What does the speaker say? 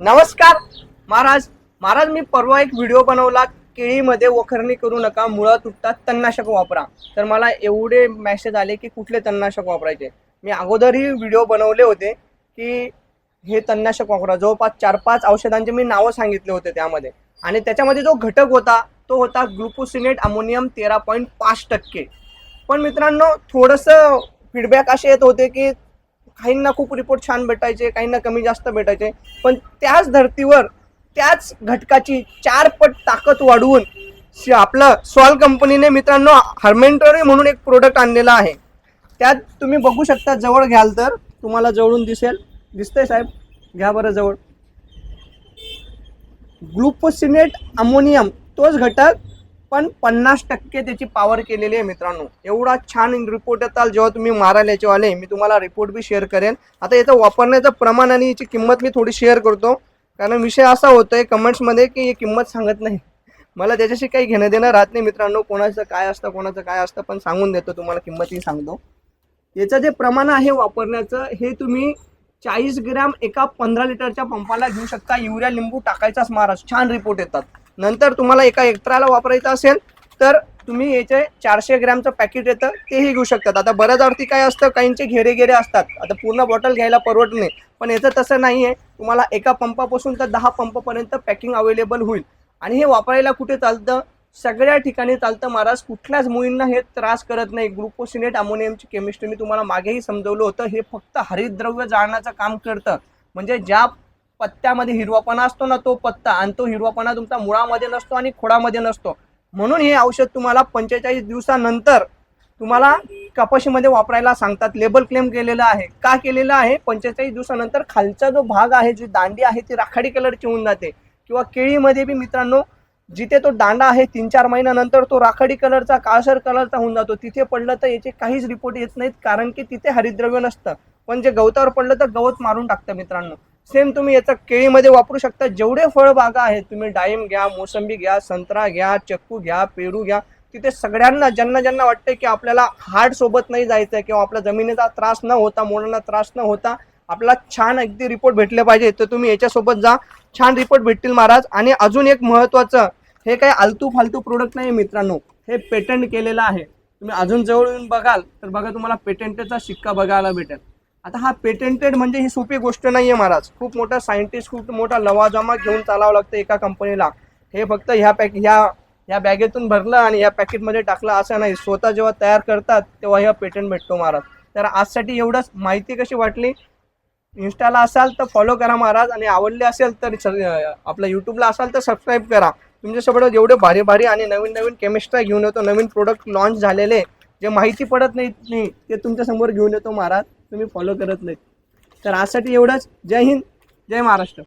नमस्कार. महाराज महाराज मी परवा एक व्हिडिओ बनवला. केळीमध्ये वखरणी करू नका मुळं तुटतात तणनाशक वापरा. तर मला एवढे मॅसेज आले की कुठले तणनाशक वापरायचे? मी अगोदरही व्हिडिओ बनवले होते की हे तणनाशक वापरा. जवळपास चार पाच औषधांचे मी नावं सांगितले होते त्यामध्ये. आणि त्याच्यामध्ये जो घटक होता तो होता ग्लुकोसिनेट अमोनियम तेरा पॉईंट पाच टक्के. पण मित्रांनो थोडंसं फीडबॅक असे येत होते की काहींना खूप रिपोर्ट छान भेटायचे काहींना कमी जास्त भेटायचे. पण त्याच धर्तीवर त्याच घटकाची चार पट ताकद वाढवून आपलं सॉल कंपनीने मित्रांनो हार्मेंटरी म्हणून एक प्रोडक्ट आणलेला आहे. त्यात तुम्ही बघू शकता जवळ घ्याल तर. तुम्हाला जवळून दिसेल. दिसतंय साहेब? घ्या बरं जवळ. ग्लुकोसिनेट अमोनियम तोच घटक पण पन्नास टक्के त्याची पॉवर केलेली आहे मित्रांनो. एवढा छान रिपोर्ट येताल जेव्हा तुम्ही मारायला याच्यावाले मी तुम्हाला रिपोर्ट बी शेअर करेन. आता याचं वापरण्याचं प्रमाण आणि याची किंमत मी थोडी शेअर करतो. कारण विषय असा होतो आहे कमेंट्समध्ये की ही किंमत सांगत नाही. मला त्याच्याशी काही घेणं देणं राहत नाही मित्रांनो. कोणाचं काय असतं कोणाचं काय असतं पण सांगून देतो तुम्हाला किंमतही सांगतो. याचं जे प्रमाण आहे वापरण्याचं हे तुम्ही चाळीस ग्रॅम एका पंधरा लिटरच्या पंपाला घेऊ शकता. युरिया लिंबू टाकायचाच महाराज. छान रिपोर्ट येतात. नंतर तुम्हाला एका एकत्राला वापरायचं असेल तर तुम्ही याचे चारशे ग्रॅमचं पॅकेट येतं तेही घेऊ शकतात. आता बऱ्याच अर्थी काय असतं काहींचे घेरे घेरे असतात. आता पूर्ण बॉटल घ्यायला परवडत नाही. पण याचं तसं नाही आहे तुम्हाला एका पंपापासून तर दहा पंपापर्यंत पॅकिंग अवेलेबल होईल. आणि हे वापरायला कुठे चालतं? सगळ्या ठिकाणी चालतं महाराज. कुठल्याच मुलींना हे त्रास करत नाही. ग्लुकोसिनेट अमोनियमची केमिस्ट्री मी तुम्हाला मागेही समजवलं होतं. हे फक्त हरितद्रव्य जाळण्याचं काम करतं. म्हणजे ज्या पत्त्यामध्ये हिरवापणा असतो ना तो पत्ता आणि तो हिरवापणा तुमचा मुळामध्ये नसतो आणि खोडामध्ये नसतो. म्हणून हे औषध तुम्हाला पंचेचाळीस दिवसानंतर तुम्हाला कपाशीमध्ये वापरायला सांगतात. लेबल क्लेम केलेलं आहे. का केलेलं आहे? पंचेचाळीस दिवसानंतर खालचा जो भाग आहे जी दांडी आहे ती राखाडी कलरची होऊन जाते. किंवा केळीमध्ये बी मित्रांनो जिथे तो दांडा आहे तीन चार महिन्यानंतर तो राखाडी कलरचा काळसर कलरचा होऊन जातो. तिथे पडलं तर याचे काहीच रिपोर्ट येत नाहीत कारण की तिथे हरिद्रव्य नसतं. पण जे गवतावर पडलं तर गवत मारून टाकतं मित्रांनो. सेम तुम्ही याचा केळीमध्ये वापरू शकता. जेवढे फळबागा आहेत तुम्ही डाळिंब घ्या मोसंबी घ्या संत्रा घ्या चक्कू घ्या पेरू घ्या तिथे सगळ्यांना ज्यांना ज्यांना वाटतं की आपल्याला हार्ड सोबत नाही जायचं किंवा आपल्या जमिनीचा त्रास न होता मुलांना त्रास न होता आपला छान अगदी रिपोर्ट भेटले पाहिजे. तर तुम्ही याच्यासोबत जा. छान रिपोर्ट भेटतील महाराज. आणि अजून एक महत्त्वाचं हे काही आलतू फालतू प्रोडक्ट नाही मित्रांनो. हे पेटंट केलेलं आहे. तुम्ही अजून जवळ येऊन बघाल तर बघा तुम्हाला पेटंटचा शिक्का बघायला भेटेल. आता हा पेटेंटेड म्हणजे ही सोपी गोष्ट नाही आहे महाराज. खूप मोठा सायंटिस्ट खूप मोठा लवाजमा घेऊन चालावं लागतं एका कंपनीला हे फक्त ह्या पॅक ह्या ह्या बॅगेतून भरलं आणि ह्या पॅकेटमध्ये टाकलं असं नाही. स्वतः जेव्हा तयार करतात तेव्हा ह्या पेटंट भेटतो महाराज. तर आजसाठी एवढंच. माहिती कशी वाटली? इन्स्टाला असाल तर फॉलो करा महाराज आणि आवडले असेल तर स- आपलं यूट्यूबला असाल तर सबस्क्राईब करा. तुमच्यासोबत एवढे भारी भारी आणि नवीन नवीन केमिस्ट्री घेऊन येतो. नवीन प्रोडक्ट लॉन्च झालेले. जे माहिती पडत नाहीत नाही ते तुमच्यासमोर घेऊन येतो महाराज. तुम्ही फॉलो करत नाहीत. तर आजसाठी एवढंच. जय हिंद जय महाराष्ट्र.